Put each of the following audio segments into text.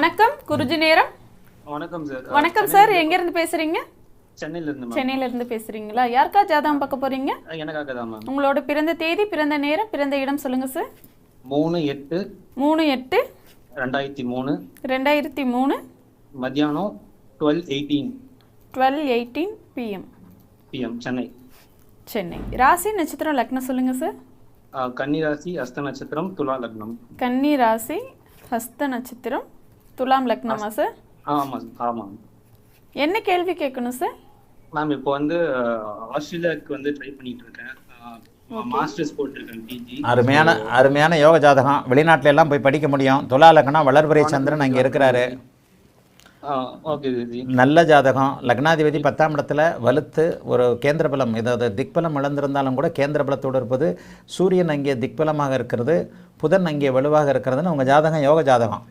வணக்கம் குருஜி நேரம். வணக்கம் சார். வணக்கம் சார் எங்க இருந்து பேசுறீங்க? சென்னையில இருந்து சென்னையில இருந்து பேசுறீங்களா? யாருக்கா ஜாதகம் பார்க்க போறீங்க? எனக்காக தான் மேம். உங்களோட பிறந்த தேதி பிறந்த நேரம் பிறந்த இடம் சொல்லுங்க சார். மூணு எட்டு மூணு எட்டு ரெண்டாயிரத்தி மூணு. ரெண்டாயிரத்தி மூணு மத்தியானம் twelve eighteen twelve eighteen PM PM Chennai. Chennai. ராசி நட்சத்திரம் லக்னம் சொல்லுங்க சார். ஆஹ் கன்னிராசி அஸ்த நட்சத்திரம் துலா லக்னம். கன்னி ராசி ஹஸ்த நட்சத்திரம் துலாம் லக்னமா சார்? ஆமாம் ஆமாம் என்ன கேள்வி கேட்கணும் சார்? மேம் இப்போ வந்து ஆஸ்திரேலியாவுக்கு வந்து ட்ரை பண்ணிட்டு இருக்கேன் மாஸ்டர்ஸ் போட்டிருக்கேன் பிஜி அருமையான அருமையான யோக ஜாதகம். வெளிநாட்டுல எல்லாம் போய் படிக்க முடியும். துலா லக்னம் வளர்பிறை சந்திரன் அங்கே இருக்கிறாரு. நல்ல ஜாதகம். லக்னாதிபதி பத்தாம் இடத்துல வலுத்து ஒரு கேந்திர பலம் இதாவது திக்பலம் இழந்திருந்தாலும் கூட கேந்திர பலத்தோடு இருப்பது சூரியன் அங்கே திக்பலமாக இருக்கிறது புதன் அங்கே வலுவாக இருக்கிறதுன்னு உங்கள் ஜாதகம் யோக ஜாதகம்.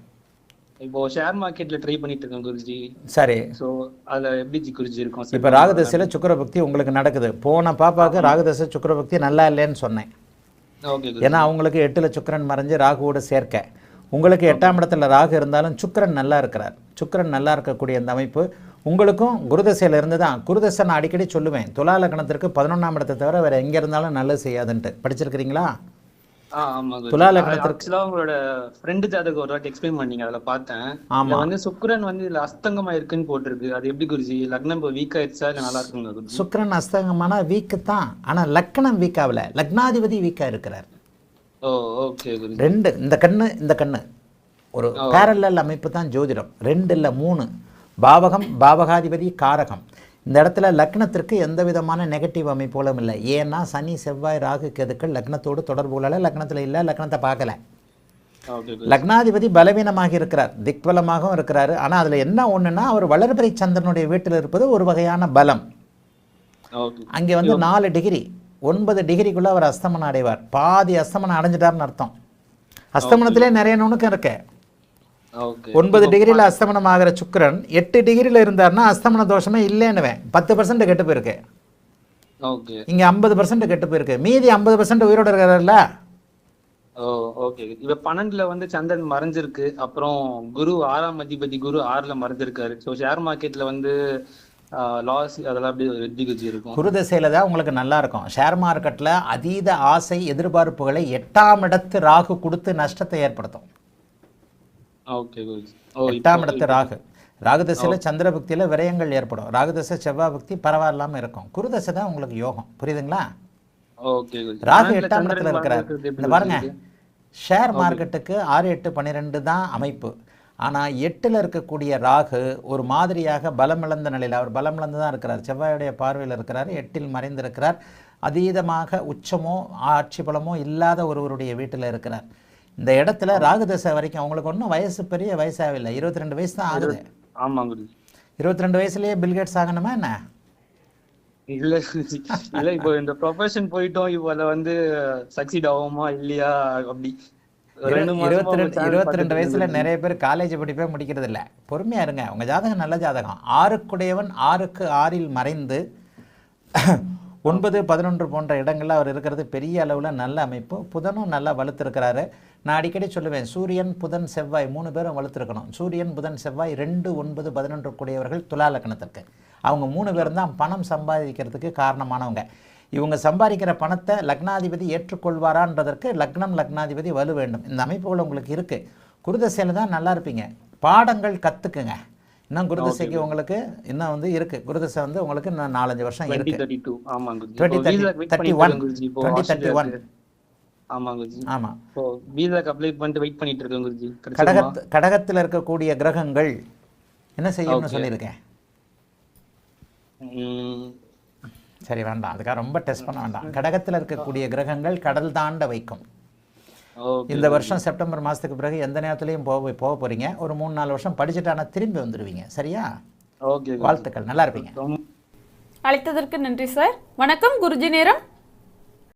இப்போ ஷேர் மார்க்கெட்ல ட்ரை பண்ணிட்டு இருக்கேன் குருஜி. சரி. ஸோ அதுல எப்படி குருஜி இருக்கும்? இப்போ ராகதசையில் சுக்கிரபக்தி உங்களுக்கு நடக்குது. போன பாப்பாவுக்கு ராகதசை சுக்கிரபக்தி நல்லா இல்லைன்னு சொன்னேன். ஏன்னா அவங்களுக்கு எட்டுல சுக்கிரன் மறைஞ்சு ராகுவோட சேர்க்க. உங்களுக்கு எட்டாம் இடத்துல ராகு இருந்தாலும் சுக்கிரன் நல்லா இருக்கிறார். சுக்கிரன் நல்லா இருக்கக்கூடிய அந்த அமைப்பு. உங்களுக்கும் குருதசையில் இருந்து தான். குருதசை நான் அடிக்கடி சொல்லுவேன். துலா லக்னத்திற்கு பதினொன்றாம் இடத்தை தவிர வேறு எங்கே இருந்தாலும் நல்லது செய்யாதுன்ட்டு. படிச்சிருக்கிறீங்களா. துலா லக்னத்திற்கு- உங்களோட ஃப்ரெண்டு ஜாதகம் ஒரு வாட்டி எக்ஸ்பிளைன் பண்ணீங்க அதுல பார்த்தேன். ஆமா. வந்து சுக்கிரன் வந்து இதுல அஸ்தங்கமா இருக்குன்னு போட்டிருக்கு. அது எப்படி குருஜி? லக்னம் இப்போ வீக் ஆயிடுச்சா இல்ல நல்லா இருக்குங்க சுக்கிரன் அஸ்தங்கமான வீக்கு தான். ஆனால் லக்னம் வீக் ஆகல. லக்னாதிபதி வீக்காக இருக்கிறார் ஓ ஓகே ரெண்டு இந்த கண்ணு இந்த கண்ணு. ஒரு பேரலல் அமைப்பு தான் ஜோதிடம். ரெண்டு இல்லை மூணு. பாவகம் பாவகாதிபதி காரகம். இந்த இடத்துல லக்னத்திற்கு எந்த விதமான நெகட்டிவ் அமைப்புகளும் இல்லை. ஏன்னா சனி செவ்வாய் ராகு கேதுக்கள் லக்னத்தோடு தொடர்பு கொள்ளல லக்னத்தில் இல்லை லக்னத்தை பார்க்கல. லக்னாதிபதி பலவீனமாக இருக்கிறார் திக்பலமாகவும் இருக்கிறார். ஆனால் அதில் என்ன ஒன்றுனா அவர் வளர்பிறை சந்திரனுடைய வீட்டில் இருப்பது ஒரு வகையான பலம். அங்கே வந்து நாலு டிகிரி ஒன்பது டிகிரிக்குள்ளே அவர் அஸ்தமனம் அடைவார். பாதி அஸ்தமனம் அடைஞ்சிட்டார்னு அர்த்தம். அஸ்தமனத்திலே நிறைய நுணுக்கம் இருக்கு. ஓகே ஒன்பது டிகிரியில் அஸ்தமனம் ஆகிற சுக்கிரன் எட்டு டிகிரியில் இருந்தார்னா அஸ்தமன தோஷமே இல்லைன்னுவேன் பத்து பர்சன்ட் கெட்டு போயிருக்கு. ஓகே. இங்கே ஐம்பது பர்சன்ட் கெட்டு போயிருக்கு. மீதி ஐம்பது பர்சன்ட் உயிரோடு இருக்கிறார்ல ஓகே. இப்ப பன்னெண்டுல வந்து சந்திரன் மறைஞ்சிருக்கு. அப்புறம் குரு ஆறாம் அதிபதி குரு ஆறுல மறைஞ்சிருக்காரு. ஸோ ஷேர் மார்க்கெட்ல வந்து லாஸ் அதெல்லாம் அப்படி இருக்கும். குரு திசையில் தான் உங்களுக்கு நல்லா இருக்கும். ஷேர் மார்க்கெட்டில் அதீத ஆசை எதிர்பார்ப்புகளை எட்டாம் இடத்து ராகு கொடுத்து நஷ்டத்தை ஏற்படுத்தும். எட்டாம் இடத்து ராகு. ராகுதசையில் சந்திரபக்தியில் விரயங்கள் ஏற்படும். ராகுதசை செவ்வாய் பக்தி பரவாயில்லாமல் இருக்கும். குருதசை தான் உங்களுக்கு யோகம். புரியுதுங்களா? ராகு எட்டாம் இடத்துல இருக்கிறார். இந்த பாருங்க? ஷேர் மார்க்கெட்டுக்கு ஆறு எட்டு பன்னிரெண்டு தான் அமைப்பு. ஆனால் எட்டில் இருக்கக்கூடிய ராகு ஒரு மாதிரியாக பலமிழந்த நிலையில் அவர் பலமிழந்து தான் இருக்கிறார். செவ்வாயுடைய பார்வையில் இருக்கிறார். எட்டில் மறைந்திருக்கிறார். அதீதமாக உச்சமோ ஆட்சி பலமோ இல்லாத ஒருவருடைய வீட்டில் இருக்கிறார். இந்த இடத்துல ராகு தசை வரைக்கும் அவங்களுக்கு ஒன்றும் வயசு பெரிய வயசாகவில்லை. இருபத்தி ரெண்டு வயசு தான் ஆகுது. ஆமா குருஜி. இருபத்தி ரெண்டு வயசுலயே பில்கேட்ஸ் ஆகணுமா என்ன? இல்ல இல்ல இப்போ இந்த ப்ரொஃபஷன் போயிட்டோம். இப்போ அதுல வந்து சக்சீட் ஆகுமா இல்லையா? அப்படி. இருபத்தி ரெண்டு இருபத்தி ரெண்டு வயசுல நிறைய பேர் காலேஜ் படிப்பே முடிக்கிறது இல்ல பொறுமையா இருங்க. உங்க ஜாதகம் நல்ல ஜாதகம். ஆறுக்குடையவன் ஆறுக்கு ஆறில் மறைந்து ஒன்பது பதினொன்று போன்ற இடங்கள்ல அவர் இருக்கிறது பெரிய அளவுல நல்ல அமைப்பு. புதனும் நல்லா வலுத்திருக்கிறாரு. நான் அடிக்கடி சொல்லுவேன் சூரியன் புதன் செவ்வாய் மூணு பேரும் வலுத்திருக்கணும். சூரியன் புதன் செவ்வாய் ரெண்டு ஒன்பது பதினொன்று கூடியவர்கள் துலா லக்னத்திற்கு அவங்க மூணு பேரும் தான் பணம் சம்பாதிக்கிறதுக்கு காரணமானவங்க. இவங்க சம்பாதிக்கிற பணத்தை லக்னாதிபதி ஏற்றுக்கொள்வாரான்றதற்கு லக்னம் லக்னாதிபதி வலு வேண்டும். இந்த அமைப்புகள் உங்களுக்கு இருக்கு. குருதசையில் தான் நல்லா இருப்பீங்க. பாடங்கள் கத்துக்குங்க. இன்னும் குருதசைக்கு உங்களுக்கு இன்னும் வந்து இருக்கு. குருதசை வந்து உங்களுக்கு இன்னும் நாலஞ்சு வருஷம் இருக்கு. Twenty thirty one twenty thirty one கடகத்தில் இருக்கக்கூடிய கிரகங்கள் என்ன செய்யும்னு. சொல்லியிருக்கேன். சரி வேண்டாம். அதுக்காக ரொம்ப டெஸ்ட் பண்ண வேண்டாம். கடகத்தில் இருக்கக்கூடிய கிரகங்கள் கடல் தாண்ட வைக்கும். ஓகே இந்த வருஷம் செப்டம்பர் மாதத்துக்கு பிறகு எந்த நேரத்துலையும் போக போக போகிறீங்க ஒரு மூணு நாலு வருஷம் படிச்சுட்டானா திரும்பி வந்துடுவீங்க சரியா. வாழ்த்துக்கள். நல்லா இருப்பீங்க. அழைத்ததற்கு நன்றி சார். வணக்கம். குருஜி நேரம்